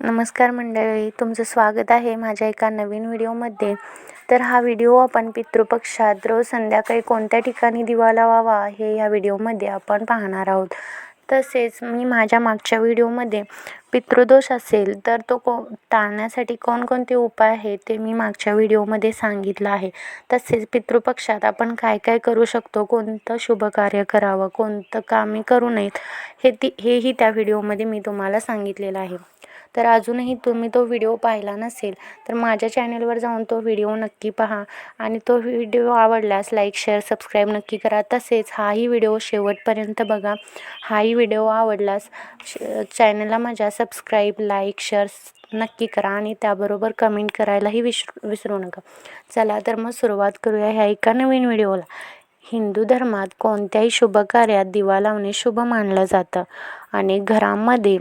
नमस्कार मंडळी तुमचं स्वागत आहे माझ्या एका नवीन व्हिडिओमध्ये. तर हा व्हिडिओ आपण पितृपक्षात रोज संध्याकाळी कोणत्या ठिकाणी दिवा लावावा हे या व्हिडिओमध्ये आपण पाहणार आहोत. तसेच मी माझ्या मागच्या व्हिडिओमध्ये पितृदोष असेल तर तो को टाळण्यासाठी कोणकोणते उपाय आहेत ते मी मागच्या व्हिडिओमध्ये सांगितलं आहे. तसेच पितृपक्षात आपण काय काय करू शकतो कोणतं शुभ कार्य करावं कोणतं कामे करू नयेत हे ती हेही त्या व्हिडिओमध्ये मी तुम्हाला सांगितलेलं आहे. तर अजूनही तुम्ही तो व्हिडिओ पाहिला नसेल तर माझ्या चॅनेलवर जाऊन तो व्हिडिओ नक्की पहा. आणि तो व्हिडिओ आवडल्यास लाईक शेअर सबस्क्राईब नक्की करा. तसेच हाही व्हिडिओ शेवटपर्यंत बघा. हाही व्हिडिओ आवडल्यास चॅनलला माझ्या सबस्क्राईब लाईक शेअर नक्की करा आणि त्याबरोबर कमेंट करायलाही विसरू विसरू नका. चला तर मग सुरुवात करूया ह्या एका नवीन व्हिडिओला. हिंदू धर्मात कोणत्याही शुभ कार्यात दिवा लावणे शुभ मानलं जातं. अनेक घरांमध्ये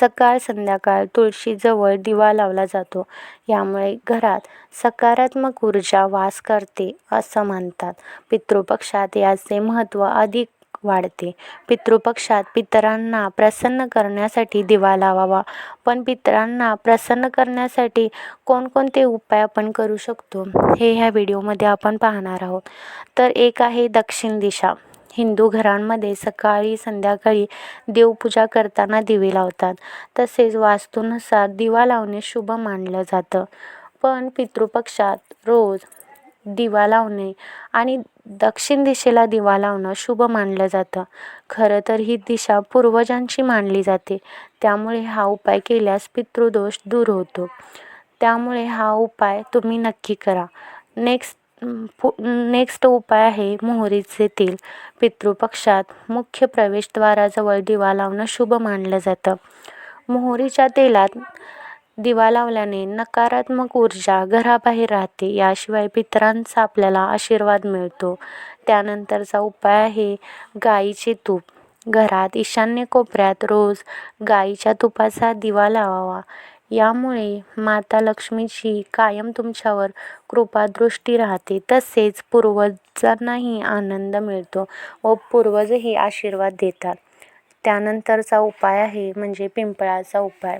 सकाळ संध्याकाळ तुळशीजवळ दिवा लावला जातो. यामुळे घरात सकारात्मक ऊर्जा वास करते असं मानतात पितृपक्षात याचे महत्त्व अधिक वाढते. पितृपक्षात पितरांना प्रसन्न करण्यासाठी दिवा लावावा. पण पितरांना प्रसन्न करण्यासाठी कोणकोणते उपाय आपण करू शकतो? हे ह्या व्हिडिओमध्ये आपण पाहणार आहोत. तर एक आहे दक्षिण दिशा. हिंदू घरांमध्ये सकाळी संध्याकाळी देवपूजा करताना दिवे लावतात. तसेच वास्तूनुसार दिवा लावणे शुभ मानलं जातं. पण पितृपक्षात रोज दिवा लावणे आणि दक्षिण दिशेला दिवा लावणं शुभ मानलं जातं. खरं तर ही दिशा पूर्वजांची मानली जाते. त्यामुळे हा उपाय केल्यास पितृदोष दूर होतो. त्यामुळे हा उपाय तुम्ही नक्की करा. नेक्स्ट पु नेक्स्ट उपाय आहे मोहरीचे तेल. पितृपक्षात मुख्य प्रवेशद्वाराजवळ दिवा लावणं शुभ मानलं जातं. मोहरीच्या तेलात दिवा लावल्याने नकारात्मक ऊर्जा घराबाहेर राहते. याशिवाय पितरांचा आपल्याला आशीर्वाद मिळतो. त्यानंतरचा उपाय आहे गाईचे तूप. घरात ईशान्य कोपऱ्यात रोज गाईच्या तुपाचा दिवा लावावा. यामुळे माता लक्ष्मीची कायम तुमच्यावर कृपादृष्टी राहते. तसेच पूर्वजांनाही आनंद मिळतो व पूर्वजही आशीर्वाद देतात. त्यानंतरचा उपाय आहे म्हणजे पिंपळाचा उपाय.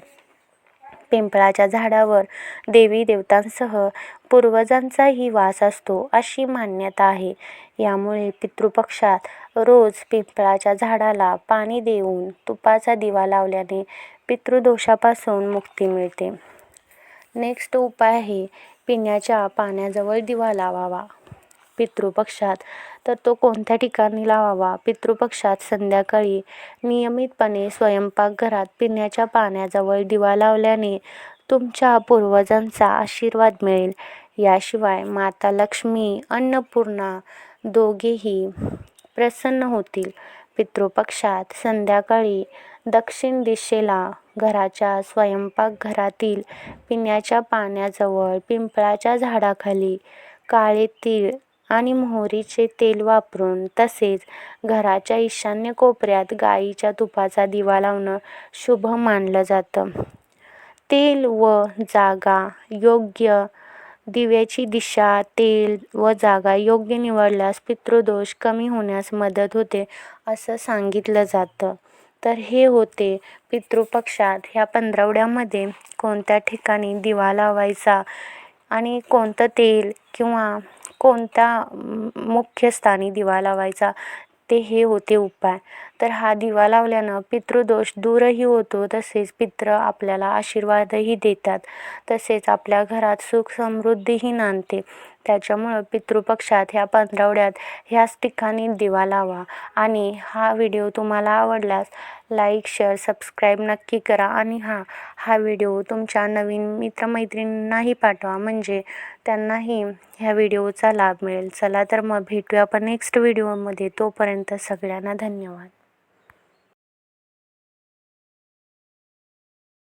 पिंपळाच्या झाडावर देवी देवतांसह पूर्वजांचाही वास असतो अशी मान्यता आहे. यामुळे पितृपक्षात रोज पिंपळाच्या झाडाला पाणी देऊन तुपाचा दिवा लावल्याने पितृदोषापासून मुक्ती मिळते. नेक्स्ट उपाय आहे पिण्याच्या पाण्याजवळ दिवा लावावा. पितृपक्षात. तर तो कोणत्या ठिकाणी लावावा? पितृपक्षात संध्याकाळी नियमितपणे स्वयंपाकघरात पिण्याच्या पाण्याजवळ दिवा लावल्याने तुमच्या पूर्वजांचा आशीर्वाद मिळेल. याशिवाय माता लक्ष्मी अन्नपूर्णा दोघेही प्रसन्न होतील. पितृपक्षात संध्याकाळी दक्षिण दिशेला घराच्या स्वयंपाकघरातील पिण्याच्या पाण्याजवळ पिंपळाच्या झाडाखाली काळे तीळ आणि मोहरीचे तेल वापरून तसेच घराच्या ईशान्य कोपऱ्यात गाईच्या तुपाचा दिवा लावणं शुभ मानलं जातं. तेल व जागा योग्य दिव्याची दिशा तेल व जागा योग्य निवडल्यास पितृदोष कमी होण्यास मदत होते असं सांगितलं जातं. तर हे होते पितृपक्षात ह्या पंधरवड्यामध्ये कोणत्या ठिकाणी दिवा लावायचा आणि कोणतं तेल किंवा कोणत्या मुख्य स्थानी दिवा लावायचा ते हे होते उपाय. तर हा दिवा लावल्यानं पितृदोष दूरही होतो तसेच पित्र आपल्याला आशीर्वादही देतात तसेच आपल्या घरात सुख समृद्धीही नांदते. त्याच्यामुळं पितृपक्षात ह्या पंधरवड्यात ह्याच ठिकाणी दिवा लावा. आणि हा व्हिडिओ तुम्हाला आवडल्यास लाईक शेअर सबस्क्राईब नक्की करा. आणि हा हा व्हिडिओ तुमच्या नवीन मित्रमैत्रिणींनाही पाठवा. म्हणजे त्यांनाही ह्या व्हिडिओचा लाभ मिळेल. चला तर मग भेटूया आपण नेक्स्ट व्हिडिओमध्ये तोपर्यंत सगळ्यांना धन्यवाद.